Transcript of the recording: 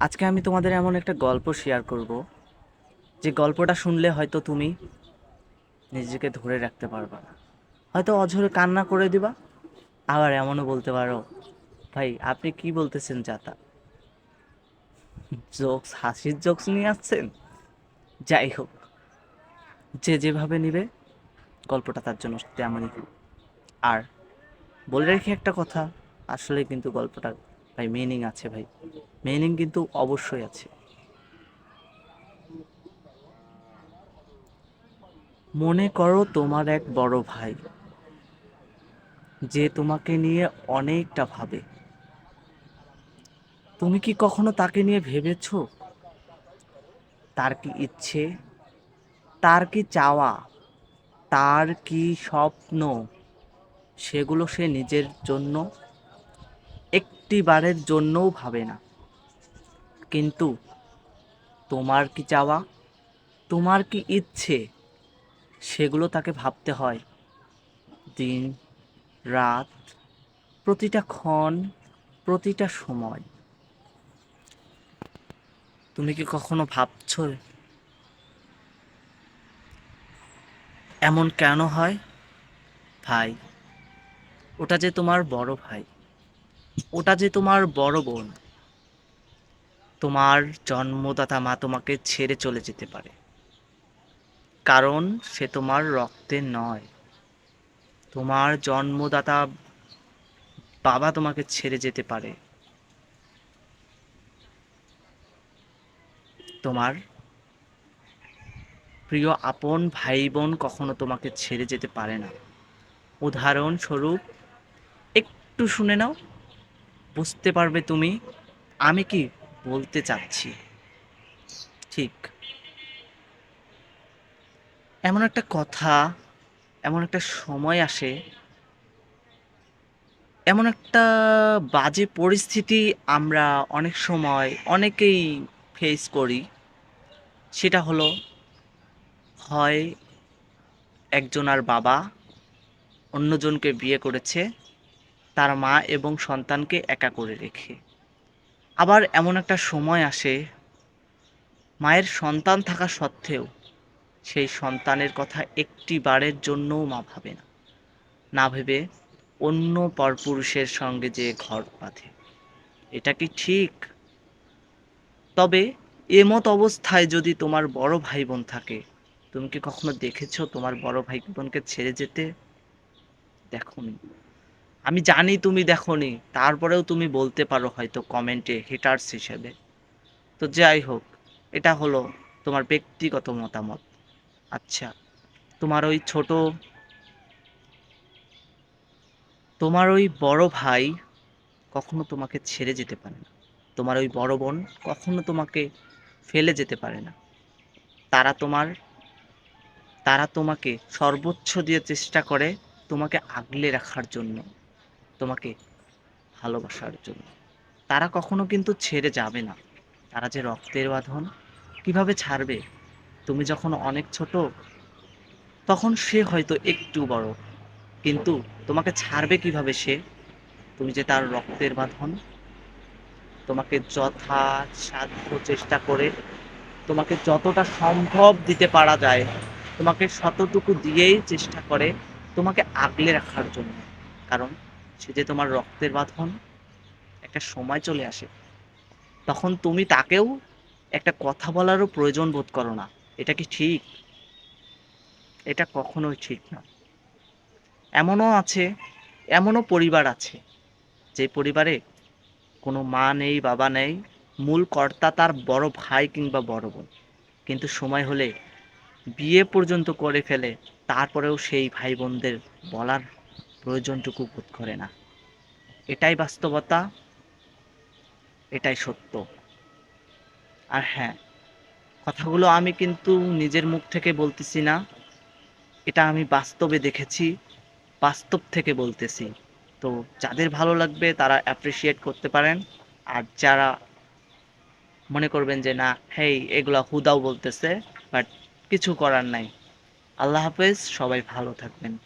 আজকে আমি তোমাদের এমন একটা গল্প শেয়ার করব। যে গল্পটা শুনলে হয়তো তুমি নিজেকে ধরে রাখতে পারবা না। হয়তো অঝরে কান্না করে দিবা, আবার এমনও বলতে পারো, ভাই, আপনি কি বলতেছেন যাতা? জোকস, হাসির জোকস নিয়ে আসছেন? যাই হোক, যে যেভাবে নিবে, গল্পটা তার জন্য তেমনই আর বলে রেখে একটা কথা, আসলে কিন্তু গল্পটা ভাই মিনিং আছে ভাই। মিনিং কিন্তু অবশ্যই আছে। মনে করো তোমার এক বড় ভাই, যে তোমাকে নিয়ে অনেকটা ভাবে। তুমি কি কখনো তাকে নিয়ে ভেবেছো? তার কি ইচ্ছে? তার কি চাওয়া? তার কি স্বপ্ন? সেগুলো সে নিজের জন্য একটি বারের জন্যও ভাবে না। কিন্তু তোমার কি চাওয়া? তোমার কি ইচ্ছে? সেগুলো তাকে ভাবতে হয়। দিন, রাত, প্রতিটা ক্ষণ, প্রতিটা সময়। তুমি কি কখনো ভাবছ এমন কেন হয়? ভাই, ওটা যে তোমার বড় ভাই, ওটা যে তোমার বড় বোন তোমার জন্মদাতা মা তোমাকে ছেড়ে চলে যেতে পারে। কারণ সে তোমার রক্তে নয়। তোমার জন্মদাতা বাবা তোমাকে ছেড়ে যেতে পারে। তোমার প্রিয় আপন ভাই বোন কখনো তোমাকে ছেড়ে যেতে পারে না। উদাহরণস্বরূপ, একটু শুনে নাও। বুঝতে পারবে তুমি, আমি কি বলতে চাচ্ছি। ঠিক। এমন একটা কথা, এমন একটা সময় আসে, এমন একটা বাজে পরিস্থিতি আমরা অনেক সময় অনেকেই ফেস করি। সেটা হলো, হয় একজনার বাবা অন্যজনকে বিয়ে করেছে, তার মা এবং সন্তানকে একা করে রেখে। আবার এমন একটা সময় আসে, মায়ের সন্তান থাকা সত্ত্বেও সেই সন্তানের কথা একটি বারের জন্যও মা ভাবে না। না ভেবে অন্য পরপুরুষের সঙ্গে যে ঘর বাঁধে, এটা কি ঠিক? তবে এমত অবস্থায় যদি তোমার বড় ভাই বোন থাকে, তুমি কি কখনো দেখেছ তোমার বড় ভাই বোনকে ছেড়ে যেতে? দেখোনি। আমি জানি তুমি দেখোনি, তারপরেও তুমি বলতে পারো হয়তো কমেন্টে হেটার্স হিসেবে। তো যাই হোক, এটা হলো তোমার ব্যক্তিগত মতামত। আচ্ছা তোমার ওই ছোট তোমার ওই বড় ভাই কখনো তোমাকে ছেড়ে যেতে পারে না। তোমার ওই বড় বোন কখনো তোমাকে ফেলে যেতে পারে না। তারা তোমার, তারা তোমাকে সর্বোচ্চ দিয়ে চেষ্টা করে তোমাকে আগলে রাখার জন্য। তোমাকে ভালোবাসার জন্য। তারা কখনো কিন্তু ছেড়ে যাবে না। তারা যে রক্তের বাঁধন কীভাবে ছাড়বে? তুমি যখন অনেক ছোট, তখন সে হয়তো একটু বড়। কিন্তু তোমাকে ছাড়বে কীভাবে সে? তুমি যে তার রক্তের বাঁধন, তোমাকে যথা সাধ্য চেষ্টা করে, তোমাকে যতটা সম্ভব দিতে পারা যায়, তোমাকে শতটুকু দিয়েই চেষ্টা করে, তোমাকে আগলে রাখার জন্য। কারণ সে যে তোমার রক্তের বাঁধন, একটা সময় চলে আসে। তখন তুমি তাকেও একটা কথা বলারও প্রয়োজন বোধ করো না। এটা কি ঠিক? এটা কখনোই ঠিক না। এমনও আছে, এমনও পরিবার আছে, যে পরিবারে কোনো মা নেই, বাবা নেই, মূল কর্তা তার বড় ভাই কিংবা বড় বোন। কিন্তু সময় হলে বিয়ে পর্যন্ত করে ফেলে, তারপরেও সেই ভাই বোনদের বলার প্রয়োজনটুকু বোধ করে না। এটাই বাস্তবতা, এটাই সত্য। আর হ্যাঁ কথাগুলো আমি কিন্তু নিজের মুখ থেকে বলতেছি না, এটা আমি বাস্তবে দেখেছি, বাস্তব থেকে বলতেছি। তো যাদের ভালো লাগবে তারা অ্যাপ্রিসিয়েট করতে পারেন, আর যারা মনে করবেন যে না, হেই, এগুলা হুদাও বলতেছে বাট কিছু করার নাই। আল্লাহ হাফেজ, সবাই ভালো থাকবেন।